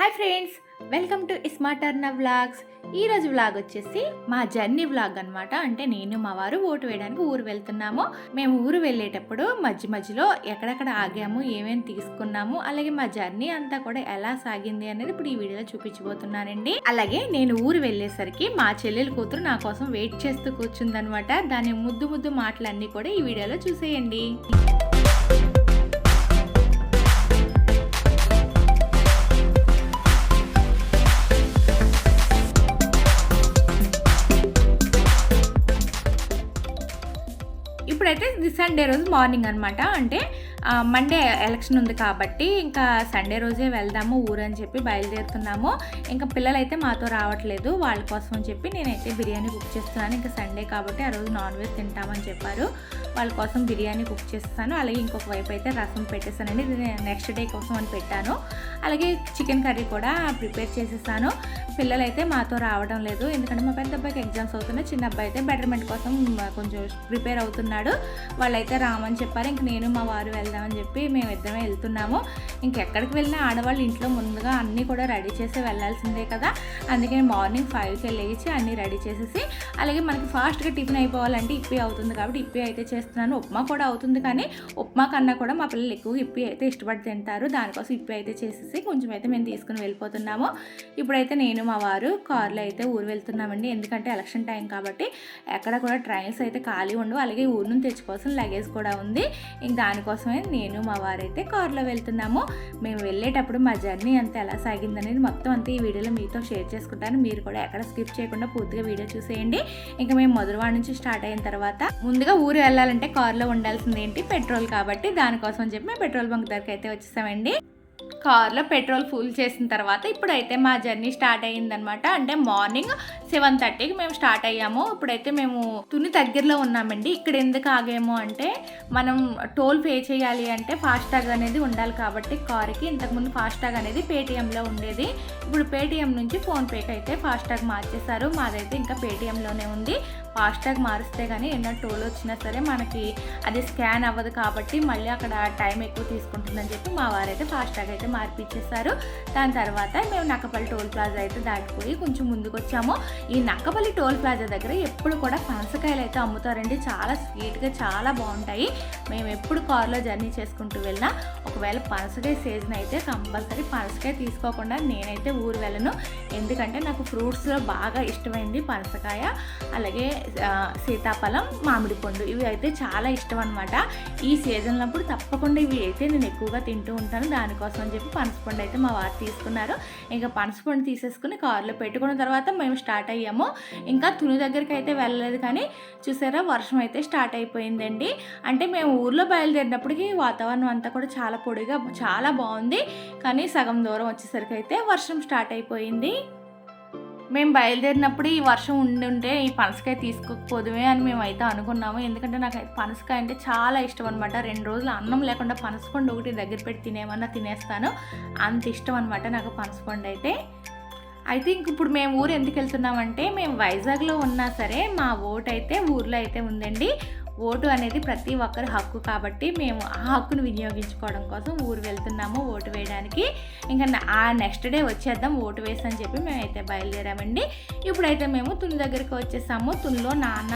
Hi friends welcome to ఇస్మాటర్న vlogs ఈ రోజు వ్లాగ్ వచ్చేసి మా జర్నీ వ్లాగ్ అన్నమాట. అంటే నేను మా వారు ఓటు వేయడానికి ఊరు వెళ్తున్నాము. మేము ఊరు వెళ్ళేటప్పుడు మధ్య మధ్యలో ఎక్కడెక్కడ ఆగాము ఏమేమి తీసుకున్నాము అలాగే మా జర్నీ అంతా కూడా ఎలా సాగింది అనేది ఇప్పుడు ఈ వీడియోలో చూపించబోతున్నానండి. అలాగే నేను ఊరు వెళ్ళేసరికి మా చెల్లెలు కూతురు నా కోసం వెయిట్ చేస్తూ కూర్చుందనమాట దాని ముద్దు ముద్దు మాటలన్నీ కూడా ఈ వీడియోలో చూసేయండి. సండే రోజు మార్నింగ్ అనమాట అంటే మండే ఎలక్షన్ ఉంది కాబట్టి ఇంకా సండే రోజే వెళ్దాము ఊరు అని చెప్పి బయలుదేరుతున్నాము. ఇంకా పిల్లలైతే మాతో రావట్లేదు వాళ్ళ కోసం అని చెప్పి నేనైతే బిర్యానీ కుక్ చేస్తున్నాను. ఇంకా సండే కాబట్టి ఆ రోజు నాన్ వెజ్ తింటామని చెప్పారు. వాళ్ళ కోసం బిర్యానీ కుక్ చేస్తాను. అలాగే ఇంకొక వైపు అయితే రసం పెట్టేస్తానండి ఇది నెక్స్ట్ డే కోసం అని పెట్టాను. అలాగే చికెన్ కర్రీ కూడా ప్రిపేర్ చేసేసాను. పిల్లలైతే మాతో రావడం లేదు. ఎందుకంటే మా పెద్ద అబ్బాయికి ఎగ్జామ్స్ అవుతున్నాయి. చిన్న అబ్బాయి అయితే బెటర్మెంట్ కోసం కొంచెం ప్రిపేర్ అవుతున్నాడు. వాళ్ళైతే రామని చెప్పారు. ఇంక నేను మా వారు వెళ్దామని చెప్పి మేము ఇద్దరమే వెళ్తున్నాము ఇంకెక్కడికి వెళ్ళినా ఆడవాళ్ళు ఇంట్లో ముందుగా అన్నీ కూడా రెడీ చేసి వెళ్ళాల్సిందే కదా. అందుకని మార్నింగ్ ఫైవ్కి లేచి అన్నీ రెడీ చేసేసి అలాగే మనకి ఫాస్ట్గా టిఫిన్ అయిపోవాలంటే ఇప్పి అవుతుంది కాబట్టి ఇప్పి అయితే చేస్తున్నాను. ఉప్మా కూడా అవుతుంది కానీ ఉప్మా కన్నా కూడా మా పిల్లలు ఎక్కువ ఇప్పి అయితే ఇష్టపడి తింటారు. దానికోసం ఇప్పి అయితే చేసేసి కొంచెం అయితే మేము తీసుకుని వెళ్ళిపోతున్నాము. ఇప్పుడైతే నేను మా వారు కార్లో అయితే ఊరు వెళ్తున్నామండి. ఎందుకంటే ఎలక్షన్ టైం కాబట్టి ఎక్కడ కూడా ట్రైన్స్ అయితే ఖాళీ ఉండవు. అలాగే ఊరు నుంచి తెచ్చుకోవాల్సిన లగేజ్ కూడా ఉంది. ఇంక దానికోసమే నేను మా వారు అయితే కార్లో వెళ్తున్నాము. మేము వెళ్ళేటప్పుడు మా జర్నీ అంతా ఎలా సాగిందనేది మొత్తం అంతా ఈ వీడియోలో మీతో షేర్ చేసుకుంటాను. మీరు కూడా ఎక్కడ స్కిప్ చేయకుండా పూర్తిగా వీడియో చూసేయండి. ఇంకా మేము మధురవాడ నుంచి స్టార్ట్ అయిన తర్వాత ముందుగా ఊరు వెళ్ళాలంటే కార్లో ఉండాల్సింది ఏంటి పెట్రోల్ కాబట్టి దానికోసం అని చెప్పి మేము పెట్రోల్ బంక్ దగ్గరికి అయితే వచ్చేసామండి. కార్లో పెట్రోల్ ఫుల్ చేసిన తర్వాత ఇప్పుడైతే మా జర్నీ స్టార్ట్ అయ్యిందనమాట అంటే మార్నింగ్ సెవెన్ థర్టీకి మేము స్టార్ట్ అయ్యాము. ఇప్పుడైతే మేము తుని దగ్గరలో ఉన్నామండి. ఇక్కడ ఎందుకు ఆగాము అంటే మనం టోల్ పే చేయాలి అంటే ఫాస్టాగ్ అనేది ఉండాలి కాబట్టి కార్కి. ఇంతకుముందు ఫాస్టాగ్ అనేది పేటిఎంలో ఉండేది. ఇప్పుడు పేటిఎం నుంచి ఫోన్పేకి అయితే ఫాస్టాగ్ మార్చేశారు. మాదైతే ఇంకా పేటిఎంలోనే ఉంది. ఫాస్టాగ్ మారిస్తే కానీ ఎన్నో టోల్ వచ్చినా సరే మనకి అది స్కాన్ అవ్వదు కాబట్టి మళ్ళీ అక్కడ టైం ఎక్కువ తీసుకుంటుందని చెప్పి మా వారైతే ఫాస్టాగ్ అయితే మార్పిచ్చేసారు దాని తర్వాత మేము నక్కపల్లి టోల్ ప్లాజా అయితే దాటిపోయి కొంచెం ముందుకు వచ్చాము ఈ నక్కపల్లి టోల్ ప్లాజా దగ్గర ఎప్పుడు కూడా పనసకాయలు అయితే అమ్ముతారండి. చాలా స్వీట్గా చాలా బాగుంటాయి. మేము ఎప్పుడు కార్లో జర్నీ చేసుకుంటూ వెళ్ళినా ఒకవేళ పనసకాయ సీజన్ అయితే కంపల్సరీ పనసకాయ తీసుకోకుండా నేనైతే ఊరు వెళ్ళను. ఎందుకంటే నాకు ఫ్రూట్స్లో బాగా ఇష్టమైంది పనసకాయ. అలాగే సీతాఫలం మామిడి పండు ఇవి అయితే చాలా ఇష్టం అనమాట ఈ సీజన్ అప్పుడు తప్పకుండా ఇవి అయితే నేను ఎక్కువగా తింటూ ఉంటాను. దానికోసం అని చెప్పి పనసపండు అయితే మా వారు తీసుకున్నారు. ఇంకా పనసపండు తీసేసుకుని కారులో పెట్టుకున్న తర్వాత మేము స్టార్ట్ అయ్యాము. ఇంకా తుని దగ్గరికి అయితే వెళ్ళలేదు కానీ చూసారా వర్షం అయితే స్టార్ట్ అయిపోయిందండి. అంటే మేము ఊర్లో బయలుదేరినప్పటికీ వాతావరణం అంతా కూడా చాలా పొడిగా చాలా బాగుంది. కానీ సగం దూరం వచ్చేసరికి అయితే వర్షం స్టార్ట్ అయిపోయింది. మేము బయలుదేరినప్పుడు ఈ వర్షం ఉండి ఉంటే ఈ పనసకాయ తీసుకోకపోదుమే అని మేము అయితే అనుకున్నాము. ఎందుకంటే నాకు పనసకాయ అంటే చాలా ఇష్టం అనమాట రెండు రోజులు అన్నం లేకుండా పనసపండు ఒకటి దగ్గర పెట్టి తినేమన్నా తినేస్తాను. అంత ఇష్టం అనమాట నాకు పనసపండు అయితే. అయితే ఇంక ఇప్పుడు మేము ఊరు ఎందుకు వెళ్తున్నామంటే మేము వైజాగ్లో ఉన్నా సరే మా ఓటు అయితే ఊర్లో అయితే ఉందండి. ఓటు అనేది ప్రతి ఒక్కరి హక్కు కాబట్టి మేము ఆ హక్కును వినియోగించుకోవడం కోసం ఊరు వెళ్తున్నాము ఓటు వేయడానికి. ఇంకా ఆ నెక్స్ట్ డే వచ్చేద్దాం ఓటు వేసి అని చెప్పి మేమైతే బయలుదేరామండి. ఇప్పుడైతే మేము తుని దగ్గరికి వచ్చేసాము. తునిలో నాన్న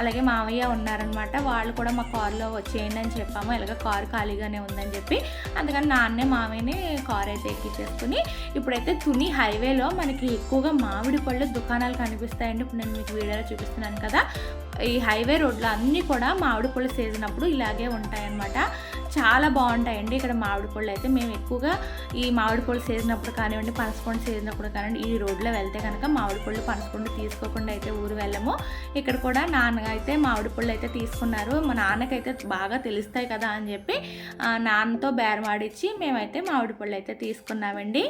అలాగే మామయ్య ఉన్నారనమాట. వాళ్ళు కూడా మా కారులో వచ్చేయండి అని చెప్పాము. ఇలాగ కారు ఖాళీగానే ఉందని చెప్పి అందుకని నాన్నే మామయ్యని కార్ అయితే ఎక్కించేసుకుని ఇప్పుడైతే తుని హైవేలో మనకి ఎక్కువగా మామిడి పళ్ళు దుకాణాలు కనిపిస్తాయండి. ఇప్పుడు నేను మీకు వీడియోలో చూపిస్తున్నాను కదా. ఈ హైవే రోడ్లు అన్నీ కూడా మామిడి పళ్ళు సీజన్ అప్పుడు ఇలాగే ఉంటాయన్నమాట. చాలా బాగుంటాయండి. ఇక్కడ మామిడి పళ్ళు అయితే మేము ఎక్కువగా ఈ మామిడి పళ్ళు చేసినప్పుడు కానివ్వండి పనసపండు చేసినప్పుడు కానివ్వండి ఈ రోడ్లో వెళ్తే కనుక మామిడి పళ్ళు పనసపండు తీసుకోకుండా అయితే ఊరు వెళ్ళము. ఇక్కడ కూడా నాన్న అయితే మామిడి పళ్ళు అయితే తీసుకున్నారు. మా నాన్నకైతే బాగా తెలుస్తాయి కదా అని చెప్పి నాన్నతో బేరమాడిచ్చి మేమైతే మామిడి పళ్ళు అయితే తీసుకున్నామండి.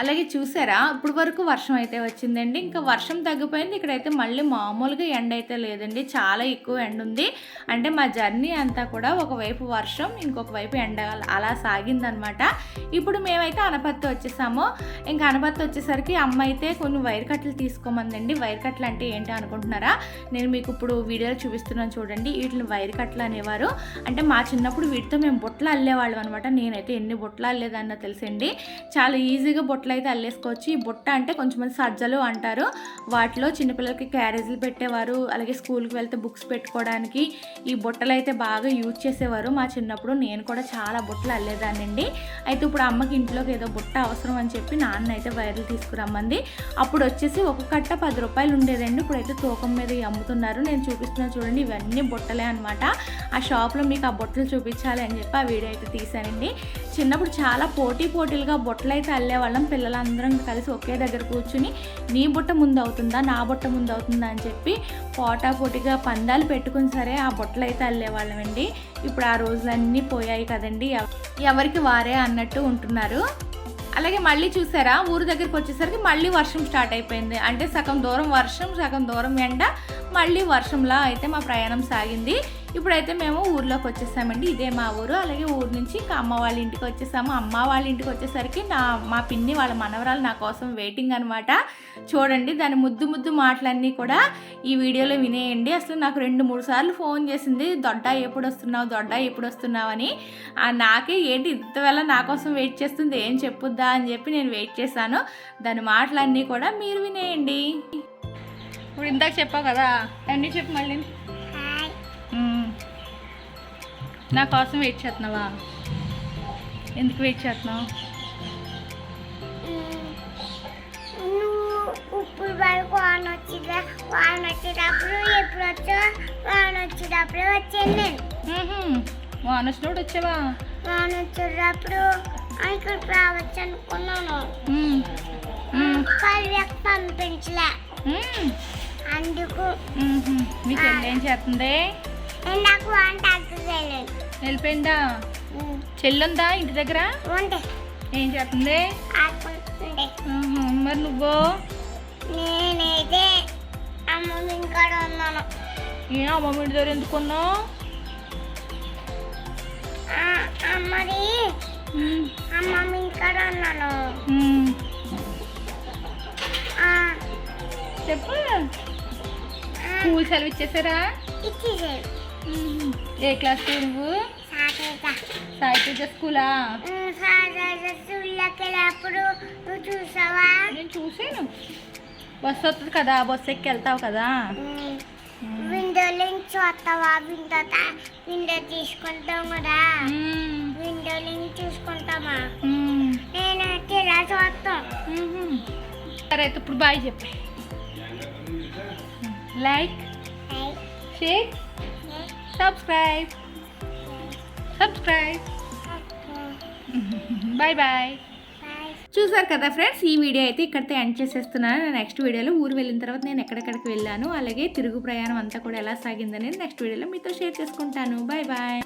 అలాగే చూసారా? ఇప్పుడు వరకు వర్షం అయితే వచ్చిందండి. ఇంకా వర్షం తగ్గిపోయింది. ఇక్కడైతే మళ్ళీ మామూలుగా ఎండ అయితే లేదండి. చాలా ఎక్కువ ఎండ ఉంది. అంటే మా జర్నీ అంతా కూడా ఒకవైపు వర్షం ఇంకొక వైపు ఎండ అలా సాగిందనమాట. ఇప్పుడు మేమైతే అనపత్తి వచ్చేసాము. ఇంకా అనపత్తి వచ్చేసరికి అమ్మ అయితే కొన్ని వైర్ కట్టలు తీసుకోమందండి. వైర్ కట్టలు అంటే ఏంటి అనుకుంటున్నారా? నేను మీకు ఇప్పుడు వీడియోలో చూపిస్తున్నాను చూడండి. వీటిని వైర్ కట్టలు అనేవారు. అంటే మా చిన్నప్పుడు వీటితో మేము బొట్లు అల్లేవాళ్ళం అనమాట. నేనైతే ఎన్ని బొట్లు అల్లేదన్న తెలుసండి. చాలా ఈజీగా బొట్లు అయితే అల్లేసుకోవచ్చు. ఈ బుట్ట అంటే కొంచెం మంది సజ్జలు అంటారు. వాటిలో చిన్నపిల్లలకి క్యారేజీలు పెట్టేవారు. అలాగే స్కూల్కి వెళ్తే బుక్స్ పెట్టుకోవడానికి ఈ బుట్టలు అయితే బాగా యూజ్ చేసేవారు. మా చిన్నప్పుడు నేను కూడా చాలా బుట్టలు అల్లేదానండి అయితే ఇప్పుడు అమ్మకి ఇంట్లోకి ఏదో బుట్ట అవసరం అని చెప్పి నాన్న అయితే వైర్లు తీసుకురమ్మంది. అప్పుడు వచ్చేసి ఒక కట్ట పది రూపాయలు ఉండేదండి. ఇప్పుడైతే తూకం మీద అమ్ముతున్నారు. నేను చూపిస్తున్నాను చూడండి ఇవన్నీ బుట్టలే అనమాట ఆ షాప్లో మీకు ఆ బుట్టలు చూపించాలి అని చెప్పి ఆ వీడియో అయితే తీశానండి. చిన్నప్పుడు చాలా పోటీ పోటీలుగా బుట్టలు అయితే అల్లేవాళ్ళం. పిల్లలందరం కలిసి ఒకే దగ్గర కూర్చుని నీ బుట్ట ముందు అవుతుందా నా బుట్ట ముందు అవుతుందా అని చెప్పి పోటా పోటీగా పందాలు పెట్టుకుని సరే ఆ బుట్టలు అయితే అల్లేవాళ్ళమండి. ఇప్పుడు ఆ రోజులన్నీ పోయాయి కదండి. ఎవరికి వారే అన్నట్టు ఉంటున్నారు. అలాగే మళ్ళీ చూసారా ఊరు దగ్గరికి వచ్చేసరికి మళ్ళీ వర్షం స్టార్ట్ అయిపోయింది. అంటే సగం దూరం వర్షం సగం దూరం ఎండ. మళ్ళీ వర్షంలా అయితే మా ప్రయాణం సాగింది. ఇప్పుడైతే మేము ఊర్లోకి వచ్చేసామండి. ఇదే మా ఊరు. అలాగే ఊరు నుంచి ఇంకా అమ్మ వాళ్ళ ఇంటికి వచ్చేసాము. అమ్మ వాళ్ళ ఇంటికి వచ్చేసరికి నా మా పిన్ని వాళ్ళ మనవరాలు నా కోసం వెయిటింగ్ అనమాట చూడండి దాని ముద్దు ముద్దు మాటలన్నీ కూడా ఈ వీడియోలో వినేయండి. అసలు నాకు రెండు మూడు సార్లు ఫోన్ చేసింది దొడ్డ ఎప్పుడు వస్తున్నావు దొడ్డ ఎప్పుడు వస్తున్నావు అని నాకే ఏంటి ఇంతవేళ నా కోసం వెయిట్ చేస్తుంది? ఏం చెప్పుద్దా? అని చెప్పి నేను వెయిట్ చేశాను. దాని మాటలన్నీ కూడా మీరు వినేయండి. ఇప్పుడు ఇందాక చెప్పావు కదా అన్నీ చెప్పు మళ్ళీ. నా కోసం వెయిట్ చేస్తున్నావా? ఎందుకు వెయిట్ చేస్తున్నావు? ఇప్పుడు వరకు వాన వచ్చిందా? వాన వచ్చేటప్పుడు ఎప్పుడు వచ్చా వాన వచ్చేటప్పుడు వచ్చాను నేను. వాన వచ్చినప్పుడు వచ్చావా? వాన వచ్చేటప్పుడు ఇక్కడికి రావచ్చు అనుకున్నాను. పంపించలే. అందుకు మ్మ్. మీ చెల్లి ఏం చేస్తుంది? నాకు తగ్గలేదు వెళ్ళిపోయిందా? చెల్లుందా ఇంటి దగ్గర? ఏం చేస్తుంది. మరి నువ్వు? నేనైతే అమ్మ ఇంకాడ ఉన్నాను. ఏ అమ్మమ్మ ఇంటి దగ్గర ఎందుకున్నావు అమ్మది అమ్మమ్మ ఇంకాడ ఉన్నాను. చెప్పు. స్కూల్ సెలవు ఇచ్చేసారా. ఏ క్లాస్ నువ్వు? సాయి పూజ. స్కూలా? నేను చూసాను. బస్సు వస్తుంది కదా బస్సు ఎక్కి వెళ్తావు కదా. విండో నుంచి చూస్తావా? విండో విండో తీసుకుంటాం కదా. విండో నుంచి చూసుకుంటామా. నేనైతే ఇలా చూస్తాం. సరే అయితే ఇప్పుడు బాయ్ చెప్పు. Like share subscribe subscribe bye bye చూసారు కదా ఫ్రెండ్స్ ఈ వీడియో అయితే ఇక్కడితో ఎండ్ చేసేస్తున్నాను. నెక్స్ట్ వీడియోలో ఊరు వెళ్ళిన తర్వాత నేను ఎక్కడెక్కడికి వెళ్ళాను అలాగే తిరుగు ప్రయాణం అంతా కూడా ఎలా సాగిందనేది నెక్స్ట్ వీడియోలో మీతో షేర్ చేసుకుంటాను. Bye bye